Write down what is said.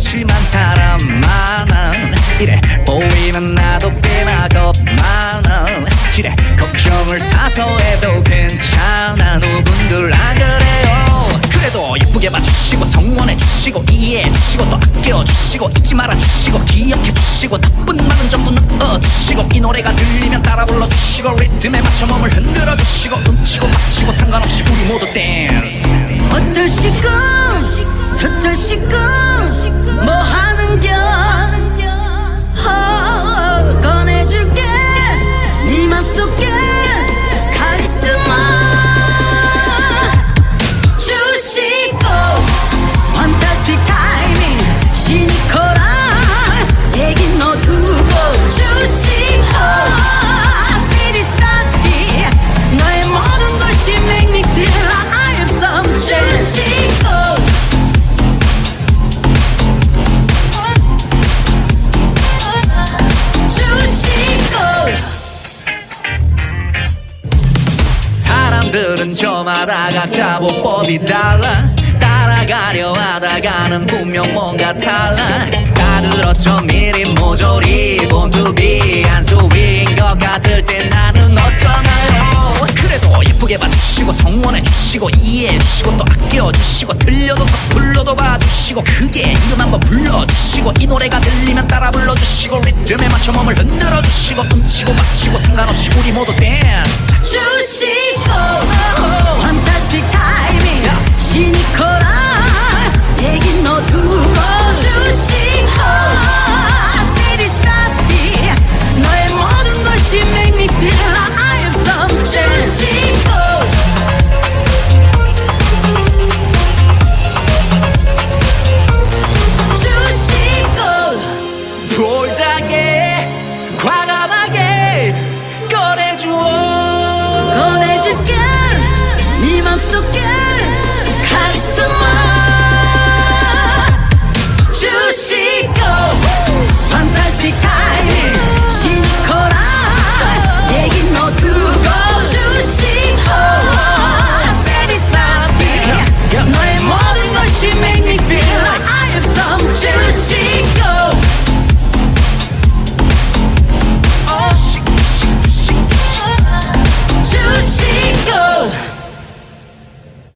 심한 사람 많아. 이래 보이는 나도 꽤나 겁 많아. 지레 걱정을 사서 해도 괜찮아. 누군들 안 그래요? 그래도 예쁘게 봐주시고 성원해 주시고 이해해 주시고 또 아껴 주시고 잊지 말아 주시고 기억해 주시고 나쁜 말은 전부 넣어 주시고 이 노래가 들리면 따라 불러 주시고 리듬에 맞춰 몸을 흔들어 주시고 훔치고 맞히고 상관없이 우리 모두 댄스 어쩔 시금 어쩔 시금 뭐 하는겨 사람들은 저마다 각자 보법이 달라. 따라가려 하다가는 분명 뭔가 달라. 다들 어쩜 미리 모조리 본투비 한수위인 것 같을 때 나는 어쩌나요? 그래도 예쁘게 봐주시고 성원해 주시고 이해해 주시고 또 아껴 주시고 들려도 또 불러도 봐주시고 크게 이름 한번 불러주시고 이 노래가 들리면 따라 불러주시고 리듬에 맞춰 몸을 흔들어 주시고 훔치고 맞히고 상관없이 우리 모두 댄